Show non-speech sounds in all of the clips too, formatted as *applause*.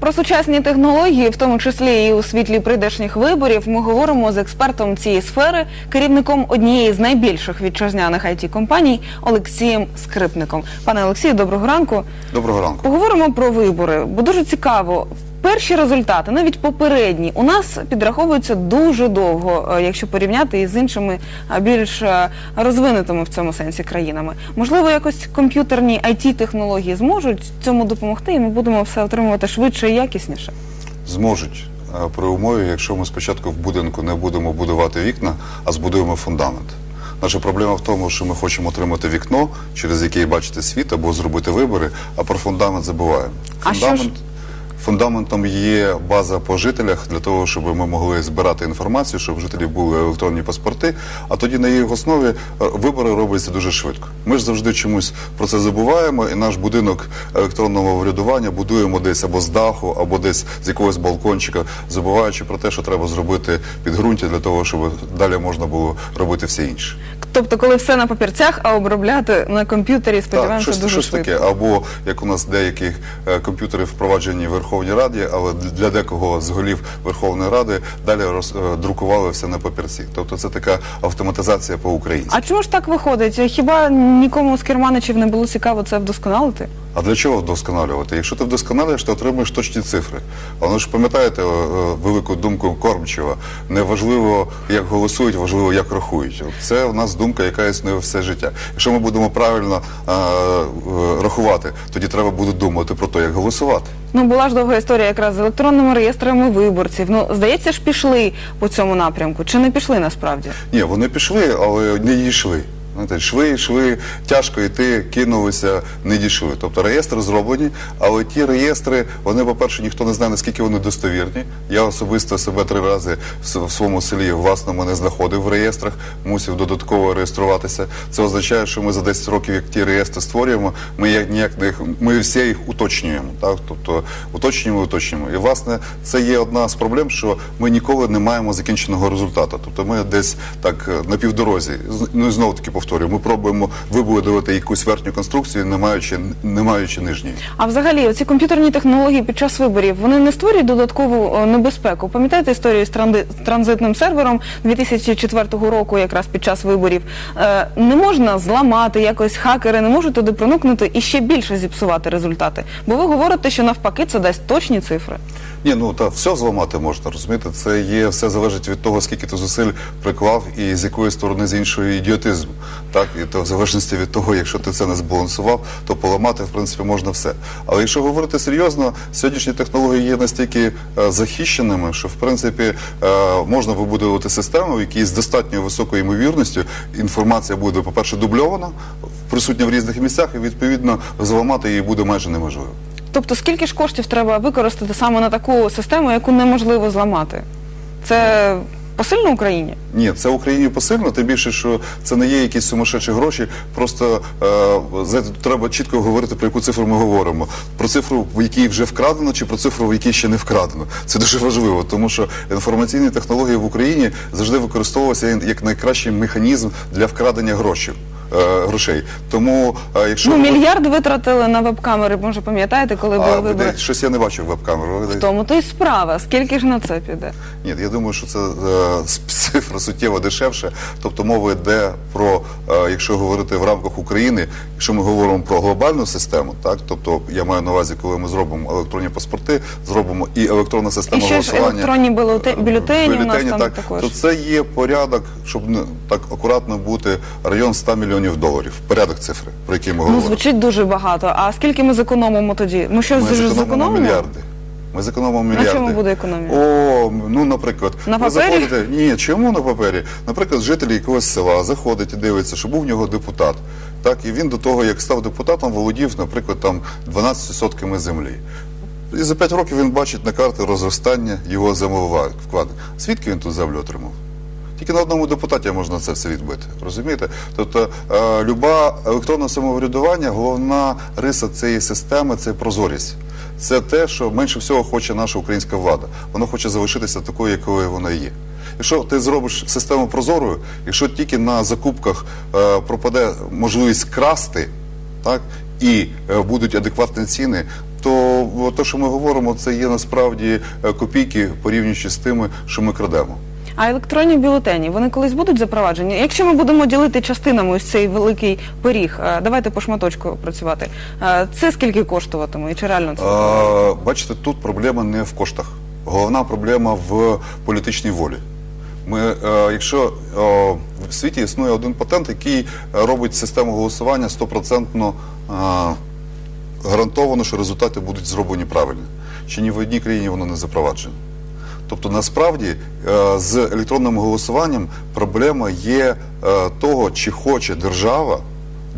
Про сучасні технології, в тому числі і у світлі прийдешніх виборів, ми говоримо з експертом цієї сфери, керівником однієї з найбільших вітчизняних it компаній Олексієм Скрипником. Пане Олексію, доброго ранку. Доброго ранку. Поговоримо про вибори, бо дуже цікаво. Перші результати, навіть попередні, у нас підраховуються дуже довго, е, якщо порівняти із іншими а, більш е, розвинутими в цьому сенсі країнами. Можливо, якось комп'ютерні it технології зможуть цьому допомогти, і ми будемо все отримувати швидше і якісніше. Зможуть е, при умові, якщо ми спочатку в будинку не будемо будувати вікна, а збудуємо фундамент. Наша проблема в тому, що ми хочемо отримати вікно, через яке бачити світ або зробити вибори, а про фундамент забуваємо. А що ж- Фундамент Фундаментом є база по жителях для того, щоб ми могли збирати інформацію, щоб в жителів були електронні паспорти. А тоді на їх основі е, вибори робляться дуже швидко. Ми ж завжди чомусь про це забуваємо, і наш будинок електронного врядування будуємо десь або з даху, або десь з якогось балкончика, забуваючи про те, що треба зробити підґрунтя для того, щоб далі можна було робити все інше. Тобто, коли все на папірцях, а обробляти на комп'ютері, сподіваємося, щось, дуже щось швидко. таке. Або як у нас деякі е, комп'ютери впроваджені в Верховній Раді, але для декого з голів Верховної Ради далі роз, е, друкували все на папірці. Тобто це така автоматизація по українськи. А чому ж так виходить? Хіба нікому з керманичів не було цікаво це вдосконалити? А для чого вдосконалювати? Якщо ти вдосконалюєш, ти отримуєш точні цифри. А воно ж пам'ятаєте велику думку Кормчева. Не важливо, як голосують, важливо, як рахують. Це у нас думка, яка існує все життя. Якщо ми будемо правильно е, е, рахувати, тоді треба буде думати про те, як голосувати. Ну, була ж довга історія якраз з електронними реєстрами виборців. Ну, здається ж, пішли по цьому напрямку. Чи не пішли насправді? Ні, вони пішли, але не дійшли. Знаєте, йшли, йшли, тяжко йти, кинулися, не дійшли. Тобто реєстри зроблені, але ті реєстри, вони, по-перше, ніхто не знає, наскільки вони достовірні. Я особисто себе три рази в своєму селі власному не знаходив в реєстрах, мусив додатково реєструватися. Це означає, що ми за 10 років, як ті реєстри створюємо, ми як ніяк не ми всі їх уточнюємо. Так? Тобто уточнюємо, уточнюємо. І власне це є одна з проблем, що ми ніколи не маємо закінченого результату. Тобто ми десь так на півдорозі. Ну і знову таки повторюю, ми пробуємо вибудувати якусь верхню конструкцію, не маючи, не маючи нижньої. А взагалі, ці комп'ютерні технології під час виборів вони не створюють додаткову е, небезпеку. Пам'ятаєте історію з транзитним сервером 2004 року, якраз під час виборів? Е, не можна зламати якось хакери, не можуть туди проникнути і ще більше зіпсувати результати. Бо ви говорите, що навпаки це дасть точні цифри. Ні, ну та все зламати можна, розумієте? Це є все залежить від того, скільки ти зусиль приклав і з якої сторони з іншої ідіотизм. Так, і то в залежності від того, якщо ти це не збалансував, то поламати в принципі можна все. Але якщо говорити серйозно, сьогоднішні технології є настільки е, захищеними, що в принципі е, можна вибудувати систему, в якій з достатньо високою ймовірністю інформація буде, по-перше, дубльована, присутня в різних місцях, і відповідно зламати її буде майже неможливо. Тобто, скільки ж коштів треба використати саме на таку систему, яку неможливо зламати? Це посильно Україні? Ні, це Україні посильно, тим більше, що це не є якісь сумасшедші гроші. Просто е, знаєте, треба чітко говорити, про яку цифру ми говоримо. Про цифру, в якій вже вкрадено, чи про цифру, в якій ще не вкрадено. Це дуже важливо, тому що інформаційні технології в Україні завжди використовувалися як найкращий механізм для вкрадення грошей. Грошей. Тому, е, якщо Ну, мільярд витратили на веб-камери, може пам'ятаєте, коли були а, ви вибори? щось я не бачив веб-камеру. В тому то й справа. Скільки ж на це піде? Ні, я думаю, що це е, *laughs* суттєво дешевше. Тобто мова йде про, е, якщо говорити в рамках України, якщо ми говоримо про глобальну систему, так тобто я маю на увазі, коли ми зробимо електронні паспорти, зробимо і електронна система І ще ж голосування. електронні бюлете- е, бюлетені у нас там так, також. То це є порядок, щоб не так акуратно бути район 100 мільйонів доларів. Порядок цифри, про який ми Ну, говоримо. звучить дуже багато. А скільки ми зекономимо тоді? Ми щось зекономимо зекономимо? мільярди. Ми зекономимо мільярди. чому буде економія? О, ну наприклад, На ви папері? заходите. Ні, чому на папері? Наприклад, житель якогось села заходить і дивиться, що був в нього депутат. Так, і він до того, як став депутатом, володів, наприклад, там 12 сотками землі. І за 5 років він бачить на карті розростання його землевкладення. Звідки він тут землю отримав? Тільки на одному депутаті можна це все відбити. Розумієте? Тобто е, люба електронне самоврядування, головна риса цієї системи це прозорість. Це те, що менше всього хоче наша українська влада. Вона хоче залишитися такою, якою вона є. Якщо ти зробиш систему прозорою, якщо тільки на закупках е, пропаде можливість красти, так і е, будуть адекватні ціни, то те, що ми говоримо, це є насправді е, копійки порівнюючи з тими, що ми крадемо. А електронні бюлетені вони колись будуть запроваджені? Якщо ми будемо ділити частинами ось цей великий поріг, е, давайте по шматочку працювати. е, Це скільки коштуватиме і чи реально це? Бачите, тут проблема не в коштах. Головна проблема в політичній волі. Ми, е, якщо е, в світі існує один патент, який робить систему голосування стопроцентно е, гарантовано, що результати будуть зроблені правильно. Чи ні в одній країні воно не запроваджено. Тобто насправді е, з електронним голосуванням проблема є е, того, чи хоче держава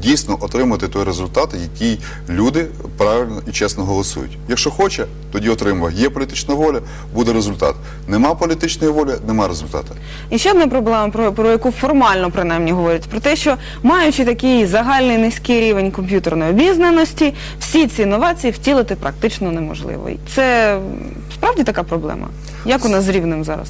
дійсно отримати той результат, який люди правильно і чесно голосують. Якщо хоче, тоді отримує. Є політична воля, буде результат. Нема політичної волі, нема результату. І ще одна проблема, про, про яку формально принаймні говорять, про те, що маючи такий загальний низький рівень комп'ютерної обізнаності, всі ці інновації втілити практично неможливо. І Це справді така проблема. Як у нас з рівнем зараз?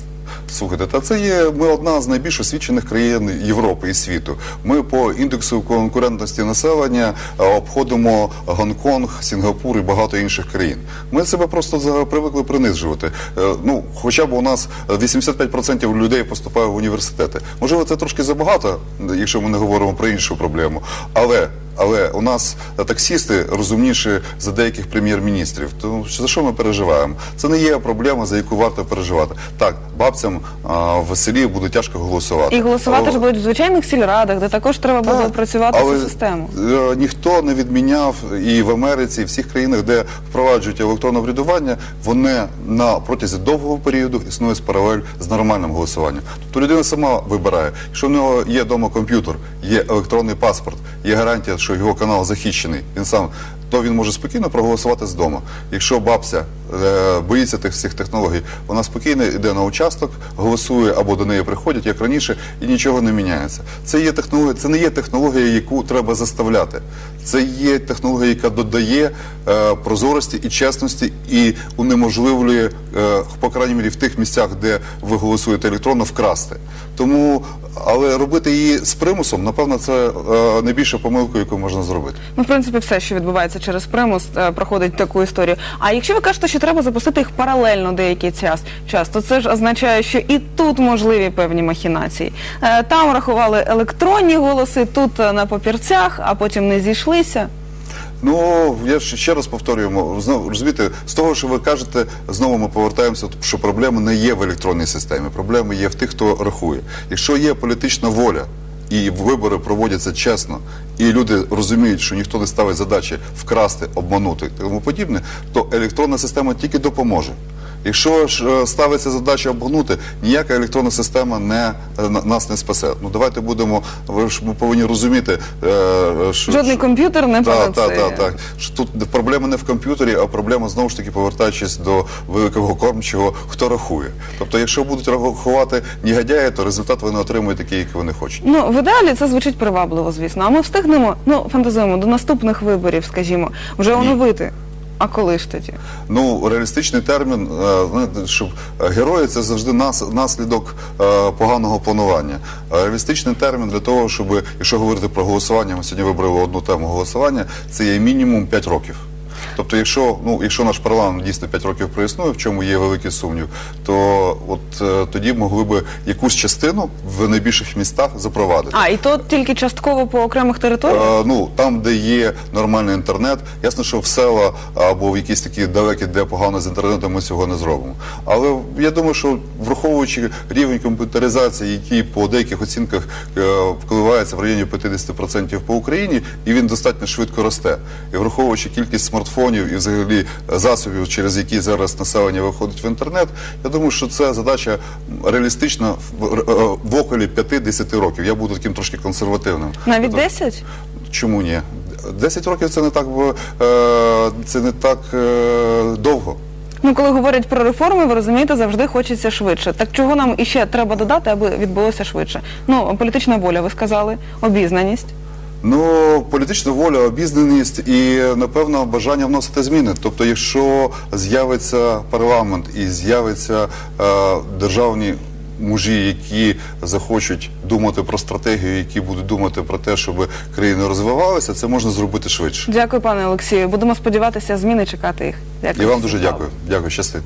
Слухайте, та це є ми одна з найбільш освічених країн Європи і світу. Ми по індексу конкурентності населення е, обходимо Гонконг, Сінгапур і багато інших країн. Ми себе просто привикли принижувати. Е, Ну, хоча б у нас 85% людей поступає в університети. Можливо, це трошки забагато, якщо ми не говоримо про іншу проблему. Але але у нас таксісти розумніші за деяких прем'єр-міністрів. То за що ми переживаємо? Це не є проблема, за яку варто переживати. Так, бабцям а, в селі буде тяжко голосувати. І голосувати Але- ж будуть в звичайних сільрадах, де також треба буде так, опрацювати але, цю систему. е, Ніхто не відміняв і в Америці, і в всіх країнах, де впроваджують електронне врядування, вони на протязі довгого періоду існує з паралель з нормальним голосуванням. Тобто людина сама вибирає. Якщо в нього є вдома комп'ютер, є електронний паспорт, є гарантія, що його канал захищений, він сам. То він може спокійно проголосувати з дому. Якщо бабця е, боїться тих всіх технологій, вона спокійно йде на участок, голосує або до неї приходять, як раніше, і нічого не міняється. Це є технологія, це не є технологія, яку треба заставляти. Це є технологія, яка додає е, прозорості і чесності і унеможливлює, е, по крайній мірі, в тих місцях, де ви голосуєте електронно, вкрасти. Тому, але робити її з примусом, напевно, це е, найбільша помилка, яку можна зробити. Ну, в принципі, все, що відбувається через примус, е, проходить таку історію. А якщо ви кажете, що треба запустити їх паралельно деякий час, час, то це ж означає, що і тут можливі певні махінації. Е, Там рахували електронні голоси, тут е, на папірцях, а потім не зійшлися. Ну я ще раз повторюємо. Знову розумієте, з того, що ви кажете, знову ми повертаємося, що проблема не є в електронній системі. Проблема є в тих, хто рахує. Якщо є політична воля. І вибори проводяться чесно, і люди розуміють, що ніхто не ставить задачі вкрасти, обманути і тому подібне, то електронна система тільки допоможе. Якщо ж е, ставиться задача обманути, ніяка електронна система не е, на- нас не спасе. Ну давайте будемо. Ви ж ми повинні розуміти, е, що Жодний що- комп'ютер не панацея. так, так, так. Що Тут проблема не в комп'ютері, а проблема знову ж таки повертаючись до великого кормчого, хто рахує. Тобто, якщо будуть рахувати негодяї, то результат вони отримують такий, який вони хочуть. Ну, в ідеалі це звучить привабливо, звісно. А ми встигнемо, ну, фантазуємо, до наступних виборів, скажімо, вже оновити. А коли ж тоді? Ну, реалістичний термін, е, знаєте, щоб е, герої це завжди нас, наслідок е, поганого планування. Реалістичний термін для того, щоб, якщо говорити про голосування, ми сьогодні вибрали одну тему голосування, це є мінімум 5 років. Тобто, якщо, ну, якщо наш парламент дійсно 5 років проіснує, в чому є великий сумнів, то от е, тоді могли би якусь частину в найбільших містах запровадити. А, і то тільки частково по окремих територіях? Е, ну там, де є нормальний інтернет, ясно, що в села або в якісь такі далекі, де погано з інтернетом, ми цього не зробимо. Але я думаю, що враховуючи рівень комп'ютеризації, який по деяких оцінках е, вкливається в районі 50% по Україні, і він достатньо швидко росте. І враховуючи кількість смартфонів і взагалі засобів, через які зараз населення виходить в інтернет, я думаю, що це задача реалістична в, е, околі 5-10 років. Я буду таким трошки консервативним. Навіть Тобто- 10? Чому ні? 10 років це не так е, це не так е, довго. Ну, коли говорять про реформи, ви розумієте, завжди хочеться швидше. Так чого нам іще треба додати, аби відбулося швидше? Ну, політична воля, ви сказали, обізнаність. Ну, політична воля, обізнаність і напевно бажання вносити зміни. Тобто, якщо з'явиться парламент і з'явиться е, державні мужі, які захочуть думати про стратегію, які будуть думати про те, щоб країни розвивалися, це можна зробити швидше. Дякую, пане Олексію. Будемо сподіватися, зміни чекати їх. І вам дуже дякую. Дякую, щасти.